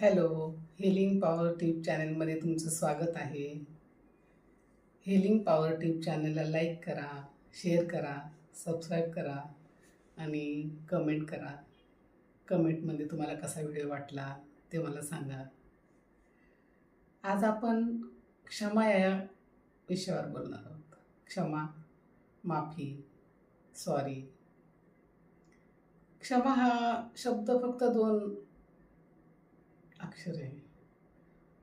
Hello healing power tip चॅनलमध्ये तुमचं स्वागत आहे. हिलिंग पॉवर टिप चॅनलला लाईक करा शेअर करा सबस्क्राईब करा आणि कमेंट करा. कमेंटमध्ये तुम्हाला कसा व्हिडिओ वाटला ते मला सांगा. आज आपण क्षमा या विषयावर बोलणार आहोत. क्षमा माफी सॉरी क्षमा हा शब्द फक्त दोन अक्षर आहे.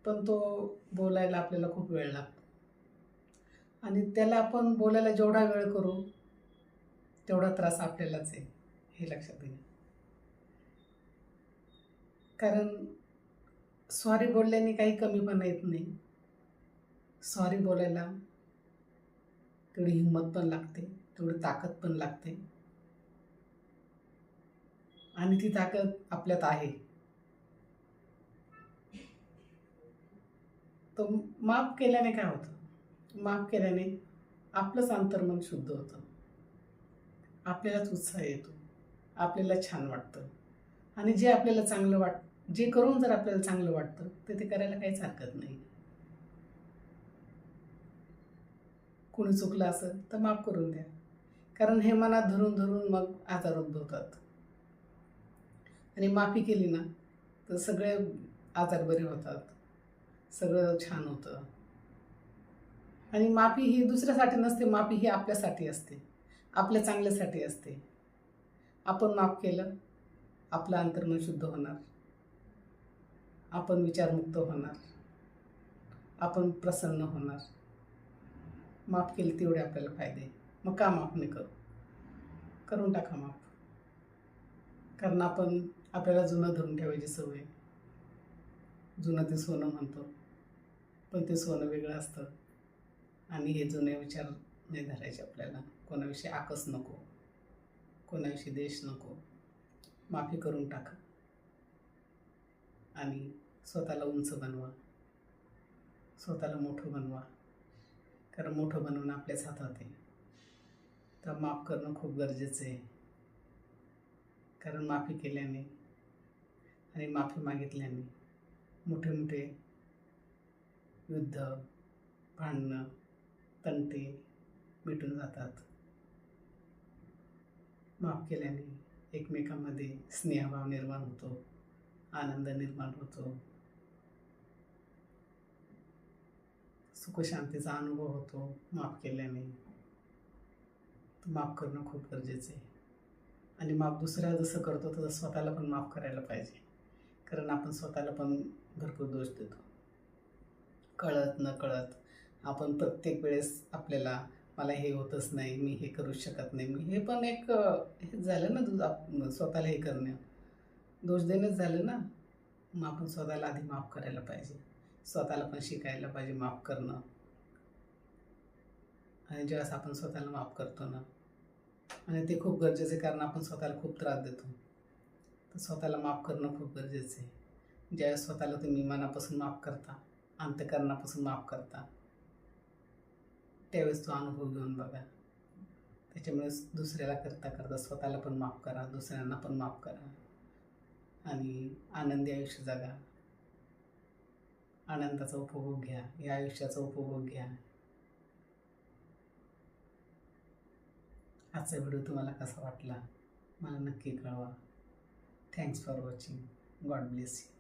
पण तो बोलायला आपल्याला खूप वेळ लागतो. आणि त्याला आपण बोलायला जेवढा वेळ करू तेवढा त्रास आपल्यालाच आहे हे लक्षात घ्या कारण सॉरी बोलल्याने काही कमीपणा येत नाही. सॉरी बोलायला तेवढी हिंमत पण लागते तेवढी ताकद पण लागते. आणि ती ताकद आपल्यात आहे. तर माफ केल्याने काय होतं? माफ केल्याने आपलंच अंतर्मन शुद्ध होतं. आपल्यालाच उत्साह येतो. आपल्याला छान वाटतं. आणि जे आपल्याला चांगलं वाट जे करून जर आपल्याला चांगलं वाटतं तर ते करायला काहीच हरकत नाही. कोणी चुकलं असेल तर माफ करून द्या. कारण हे मनात धरून धरून मग आजार उद्भवतात. आणि माफी केली ना तर सगळे आजार बरे होतात. सगळं छान होतं. आणि माफी ही दुसऱ्यासाठी नसते माफी ही आपल्यासाठी असते. आपल्या चांगल्यासाठी असते. आपण माफ केलं आपलं अंतर्मन शुद्ध होणार. आपण विचारमुक्त होणार. आपण प्रसन्न होणार. माफ केले तेवढे आपल्याला फायदे. मग का माफ नाही करू? करून टाका माफ. कारण आपण आपल्याला जुनं धरून ठेवायची सवय. जुनं ते सोनं म्हणतो. पण ते सोनं वेगळं असतं. आणि हे जुने विचार नाही धरायचे आपल्याला. कोणाविषयी आकस नको. कोणाविषयी देश नको. माफी करून टाका. आणि स्वतःला उंच बनवा. स्वतःला मोठं बनवा. कारण मोठं बनवणं आपल्याच हातात आहे. तर माफ करणं खूप गरजेचं आहे. कारण माफी केल्याने आणि माफी मागितल्याने मोठे मोठे युद्ध भांडणं तंटे मिटून जातात. माफ केल्याने एकमेकांमध्ये स्नेहभाव निर्माण होतो आनंद निर्माण होतो. सुखशांतीचा अनुभव होतो माफ केल्याने. माफ करणं खूप गरजेचं आहे. आणि माफ दुसऱ्या जसं करतो तसं स्वतःला पण माफ करायला पाहिजे. कारण आपण स्वतःला पण भरपूर दोष देतो. कळत न कळत आपण प्रत्येक वेळेस आपल्याला मला हे होतच नाही मी हे करू शकत नाही. मी हे पण एक हे झालं ना तुझं आप- स्वतःला हे करणं. दोष देणंच झालं ना. मग आपण स्वतःला आधी माफ करायला पाहिजे. स्वतःला पण शिकायला पाहिजे माफ करणं. आणि ज्यावेळेस आपण स्वतःला माफ करतो ना आणि ते खूप गरजेचं आहे कारण आपण स्वतःला खूप त्रास देतो. तर स्वतःला माफ करणं खूप गरजेचं आहे. ज्यावेळेस स्वतःला तुम्ही मनापासून माफ करता अंतकरणापासून माफ करता. त्यावेळेस तो अनुभव घेऊन बघा. त्याच्यामुळे दुसऱ्याला करता करता स्वतःला पण माफ करा दुसऱ्यांना पण माफ करा. आणि आनंदी आयुष्य जगा. आनंदाचा उपभोग घ्या या आयुष्याचा उपभोग घ्या. आजचा व्हिडिओ तुम्हाला कसा वाटला? मला नक्की कळवा. Thanks for watching God bless you